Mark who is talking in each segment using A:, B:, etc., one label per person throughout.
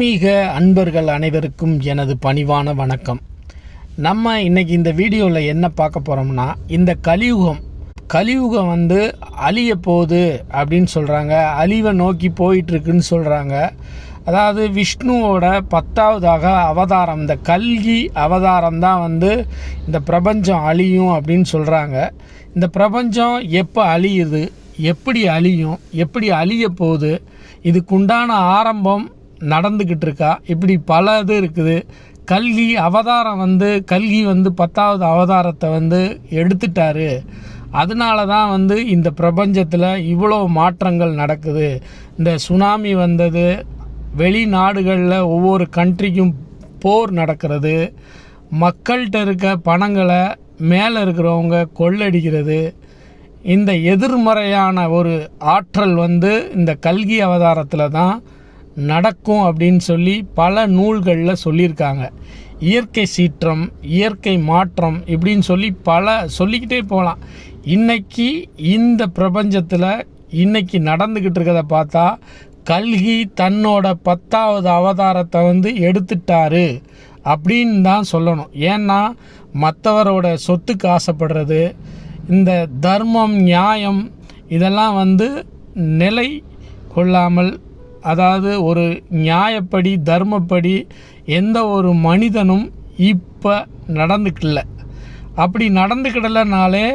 A: ஆன்மீக அன்பர்கள் அனைவருக்கும் எனது பணிவான வணக்கம். நம்ம இன்னைக்கு இந்த வீடியோவில் என்ன பார்க்க போகிறோம்னா இந்த கலியுகம் கலியுகம் வந்து அழிய போகுது அப்படின்னு சொல்கிறாங்க அழிவை நோக்கி போயிட்டுருக்குன்னு சொல்கிறாங்க அதாவது விஷ்ணுவோட பத்தாவதாக அவதாரம் இந்த கல்கி அவதாரம் தான் வந்து இந்த பிரபஞ்சம் அழியும் அப்படின்னு சொல்கிறாங்க இந்த பிரபஞ்சம் எப்போ அழியுது எப்படி அழியும் எப்படி அழிய போகுது இதுக்குண்டான ஆரம்பம் நடந்துக்கிட்டு இருக்கா இப்படி பல இது இருக்குது. கல்கி அவதாரம் வந்து கல்கி வந்து பத்தாவது அவதாரத்தை வந்து எடுத்துட்டாரு. அதனால தான் வந்து இந்த பிரபஞ்சத்தில் இவ்வளோ மாற்றங்கள் நடக்குது. இந்த சுனாமி வந்தது வெளிநாடுகளில் ஒவ்வொரு கண்ட்ரிக்கும் போர் நடக்கிறது. மக்கள்கிட்ட இருக்க பணங்களை மேலே இருக்கிறவங்க கொள்ளடிக்கிறது. இந்த எதிர்மறையான ஒரு ஆற்றல் வந்து இந்த கல்கி அவதாரத்தில் தான் நடக்கும் அப்படின்னு சொல்லி பல நூல்களில் சொல்லியிருக்காங்க. இயற்கை சீற்றம் இயற்கை மாற்றம் இப்படின்னு சொல்லி பல சொல்லிக்கிட்டே போகலாம். இன்னைக்கு இந்த பிரபஞ்சத்தில் இன்னைக்கு நடந்துக்கிட்டு இருக்கிறத பார்த்தா கல்கி தன்னோட பத்தாவது அவதாரத்தை வந்து எடுத்துட்டாரு அப்படின்னு தான் சொல்லணும். ஏன்னா மற்றவரோட சொத்துக்கு ஆசைப்படுறது இந்த தர்மம் நியாயம் இதெல்லாம் வந்து நிலை கொள்ளாமல் அதாவது ஒரு நியாயப்படி தர்மப்படி எந்த ஒரு மனிதனும் இப்போ நடந்துக்கல. அப்படி நடந்துக்கிடலனாலே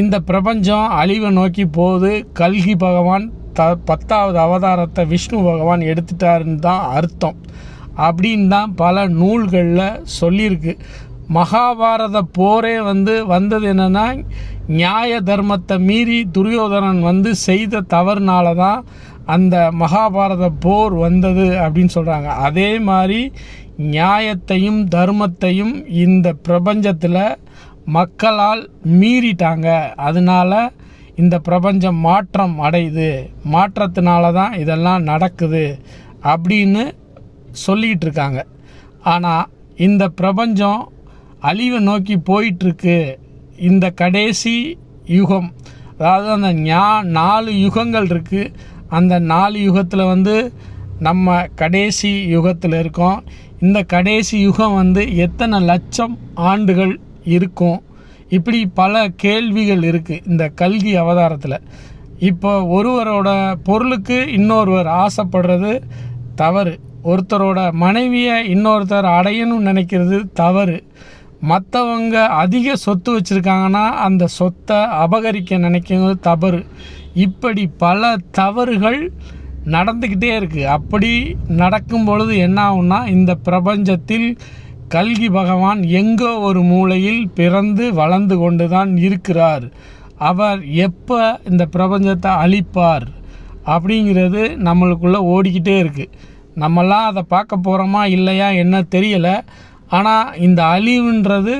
A: இந்த பிரபஞ்சம் அழிவை நோக்கி போகுது. கல்கி பகவான் த பத்தாவது அவதாரத்தை விஷ்ணு பகவான் எடுத்துட்டாருன்னு தான் அர்த்தம். அப்படின்னு தான் பல நூல்களில் சொல்லியிருக்கு. மகாபாரத போரே வந்து வந்தது என்னென்னா நியாய தர்மத்தை மீறி துரியோதனன் வந்து செய்த தவறுனால தான் அந்த மகாபாரத போர் வந்தது அப்படின்னு சொல்கிறாங்க அதே மாதிரி நியாயத்தையும் தர்மத்தையும் இந்த பிரபஞ்சத்தில் மக்களால் மீறிட்டாங்க. அதனால இந்த பிரபஞ்சம் மாற்றம் அடையுது. மாற்றத்தினால தான் இதெல்லாம் நடக்குது அப்படின்னு சொல்லிக்கிட்டு இருக்காங்க. ஆனால் இந்த பிரபஞ்சம் அழிவை நோக்கி போயிட்டுருக்கு. இந்த கடைசி யுகம் அதாவது அந்த ஞா நாலு யுகங்கள் இருக்குது அந்த நாலு யுகத்தில் வந்து நம்ம கடைசி யுகத்தில் இருக்கோம். இந்த கடைசி யுகம் வந்து எத்தனை லட்சம் ஆண்டுகள் இருக்கும்? இப்படி பல கேள்விகள் இருக்குது இந்த கல்கி அவதாரத்தில். இப்போ ஒருவரோட பொருளுக்கு இன்னொருவர் ஆசைப்படுறது தவறு. ஒருத்தரோட மனைவியை இன்னொருத்தர் அடையணும்னு நினைக்கிறது தவறு. மற்றவங்க அதிக சொத்து வச்சுருக்காங்கன்னா அந்த சொத்தை அபகரிக்க நினைக்கிறது தவறு. இப்படி பல தவறுகள் நடந்துக்கிட்டே இருக்குது அப்படி நடக்கும் பொழுது என்ன ஆகும்னா இந்த பிரபஞ்சத்தில் கல்கி பகவான் எங்கோ ஒரு மூலையில் பிறந்து வளர்ந்து கொண்டு தான் இருக்கிறார். அவர் எப்போ இந்த பிரபஞ்சத்தை அழிப்பார் அப்படிங்கிறது நம்மளுக்குள்ளே ஓடிக்கிட்டே இருக்குது நம்மெல்லாம் அதை பார்க்க போகிறோமா இல்லையா என்ன தெரியலை. ஆனால் இந்த அழிவுன்றது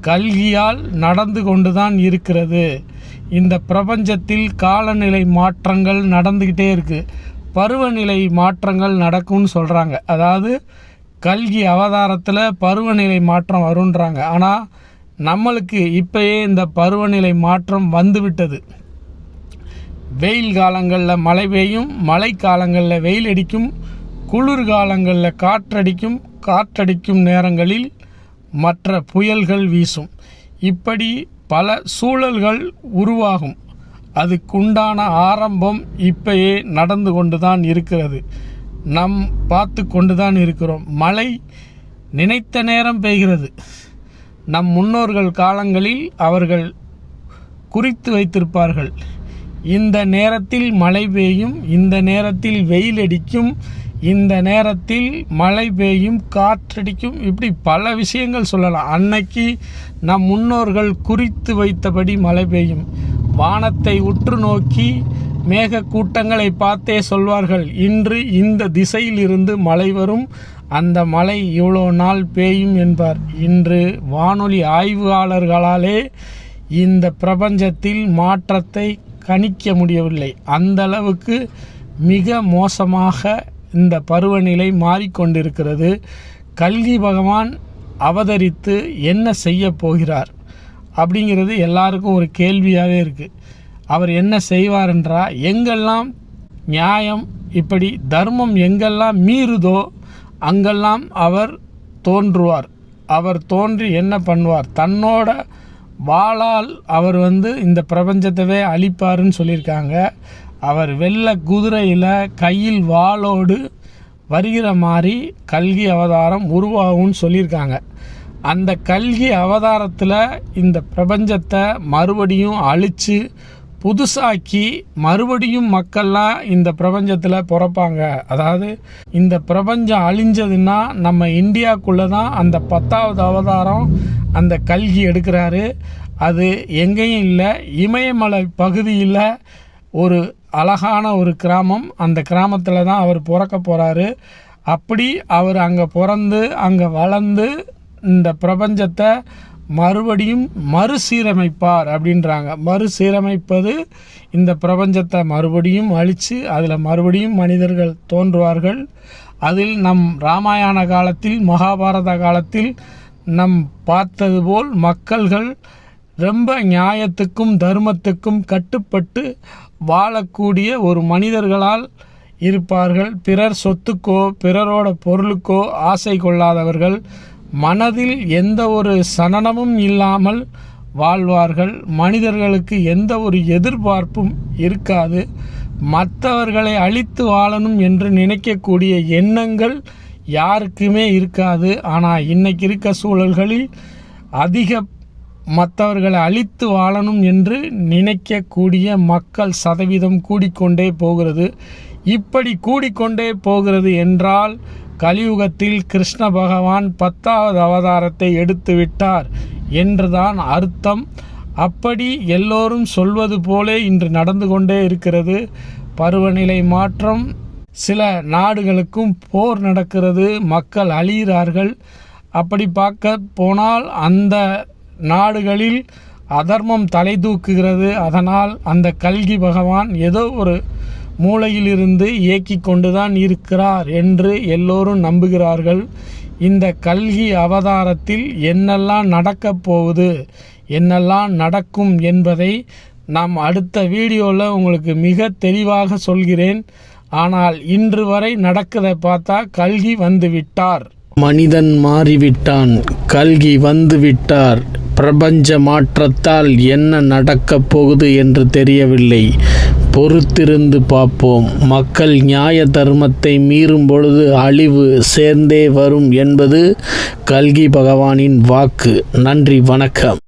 A: கல்கியால் நடந்து கொண்டு தான் இருக்கிறது. இந்த பிரபஞ்சத்தில் காலநிலை மாற்றங்கள் நடந்துக்கிட்டே இருக்குது பருவநிலை மாற்றங்கள் நடக்கும்னு சொல்கிறாங்க அதாவது கல்கி அவதாரத்தில் பருவநிலை மாற்றம் வருன்றாங்க ஆனால் நம்மளுக்கு இப்பயே இந்த பருவநிலை மாற்றம் வந்துவிட்டது. வெயில் காலங்களில் மழை பெய்யும் மழை காலங்களில் வெயில் அடிக்கும் குளிர் காலங்களில் காற்றடிக்கும் காற்றடிக்கும் நேரங்களில் மற்ற புயல்கள் வீசும். இப்படி பல சூழல்கள் உருவாகும். அதுக்குண்டான ஆரம்பம் இப்பயே நடந்து கொண்டு தான் இருக்கிறது. நம் பார்த்து கொண்டு தான் இருக்கிறோம். மழை நினைத்த நேரம் பெய்கிறது. நம் முன்னோர்கள் காலங்களில் அவர்கள் குறித்து வைத்திருப்பார்கள். இந்த நேரத்தில் மழை பெய்யும் இந்த நேரத்தில் வெயில் அடிக்கும் இந்த நேரத்தில் மழை பெய்யும் காற்றடிக்கும் இப்படி பல விஷயங்கள் சொல்லலாம். அன்னைக்கு நம் முன்னோர்கள் குறித்து வைத்தபடி மழை பெய்யும். வானத்தை உற்று நோக்கி மேக கூட்டங்களை பார்த்தே சொல்வார்கள். இன்று இந்த திசையிலிருந்து மழை வரும். அந்த மழை இவ்வளோ நாள் பெய்யும் என்பார். இன்று வானொலி ஆய்வாளர்களாலே இந்த பிரபஞ்சத்தில் மாற்றத்தை கணிக்க முடியவில்லை. அந்த அளவுக்கு மிக மோசமாக இந்த பருவநிலை மாறிக்கொண்டிருக்கிறது. கல்கி பகவான் அவதரித்து என்ன செய்ய போகிறார்? அப்படிங்கிறது எல்லாருக்கும் ஒரு கேள்வியாகவே இருக்குது அவர் என்ன செய்வார் என்றால் எங்கெல்லாம் நியாயம் இப்படி தர்மம் எங்கெல்லாம் மீறுதோ அங்கெல்லாம் அவர் தோன்றுவார். அவர் தோன்றி என்ன பண்ணுவார்? தன்னோட வாளால் அவர் வந்து இந்த பிரபஞ்சத்தவே அழிப்பாருன்னு சொல்லியிருக்காங்க. அவர் வெள்ள குதிரையில் கையில் வாளோடு வருகிற மாதிரி கல்கி அவதாரம் உருவாகும்னு சொல்லியிருக்காங்க. அந்த கல்கி அவதாரத்தில் இந்த பிரபஞ்சத்தை மறுபடியும் அழித்து புதுசாக்கி மறுபடியும் மக்கள்லாம் இந்த பிரபஞ்சத்தில் பிறப்பாங்க. அதாவது இந்த பிரபஞ்சம் அழிஞ்சதுன்னா நம்ம இந்தியாக்குள்ளே தான் அந்த பத்தாவது அவதாரம் அந்த கல்கி எடுக்கிறாரு. அது எங்கேயும் இல்லை இமயமலை பகுதியில் ஒரு அழகான ஒரு கிராமம். அந்த கிராமத்தில் தான் அவர் பிறக்க போகிறாரு அப்படி அவர் அங்கே பிறந்து அங்கே வளர்ந்து இந்த பிரபஞ்சத்தை மறுபடியும் மறுசீரமைப்பார் அப்படின்றாங்க. மறுசீரமைப்பது இந்த பிரபஞ்சத்தை மறுபடியும் அழித்து அதில் மறுபடியும் மனிதர்கள் தோன்றுவார்கள். அதில் நம் ராமாயண காலத்தில் மகாபாரத காலத்தில் நம் பார்த்தது போல் மக்கள்கள் ரொம்ப நியாயத்துக்கும் தர்மத்துக்கும் கட்டுப்பட்டு வாழக்கூடிய ஒரு மனிதர்களால் இருப்பார்கள். பிறர் சொத்துக்கோ பிறரோட பொருளுக்கோ ஆசை கொள்ளாதவர்கள் மனதில் எந்த ஒரு சனனமும் இல்லாமல் வாழ்வார்கள். மனிதர்களுக்கு எந்த ஒரு எதிர்பார்ப்பும் இருக்காது. மற்றவர்களை அழித்து வாழணும் என்று நினைக்கக்கூடிய எண்ணங்கள் யாருக்குமே இருக்காது. ஆனால் இன்றைக்கி இருக்க சூழல்களில் அதிக மற்றவர்களை அழித்து வாழணும் என்று நினைக்கக்கூடிய மக்கள் சதவீதம் கூடிக்கொண்டே போகிறது. இப்படி கூடிக்கொண்டே போகிறது என்றால் கலியுகத்தில் கிருஷ்ண பகவான் பத்தாவது அவதாரத்தை எடுத்து விட்டார் என்றுதான் அர்த்தம். அப்படி எல்லோரும் சொல்வது போலே இன்று நடந்து கொண்டே இருக்கிறது. பருவநிலை மாற்றம் சில நாடுகளுக்கும் போர் நடக்கிறது மக்கள் அழிகிறார்கள். அப்படி பார்க்க போனால் அந்த நாடுகளில் அதர்மம் தலை தூக்குகிறது. அதனால் அந்த கல்கி பகவான் ஏதோ ஒரு மூளையிலிருந்து இயக்கி கொண்டுதான் இருக்கிறார் என்று எல்லோரும் நம்புகிறார்கள். இந்த கல்கி அவதாரத்தில் என்னெல்லாம் நடக்கப் போகுது என்னெல்லாம் நடக்கும் என்பதை நாம் அடுத்த வீடியோவில் உங்களுக்கு மிக தெளிவாக சொல்கிறேன். ஆனால் இன்று வரை நடக்கதை பார்த்தா கல்கி வந்து விட்டார். மனிதன் மாறிவிட்டான். கல்கி வந்து விட்டார். பிரபஞ்ச மாற்றத்தால் என்ன நடக்கப் போகுது என்று தெரியவில்லை. பொறுத்திருந்து பார்ப்போம். மக்கள் நியாய தர்மத்தை மீறும் பொழுது அழிவு சேர்ந்தே வரும் என்பது கல்கி பகவானின் வாக்கு. நன்றி வணக்கம்.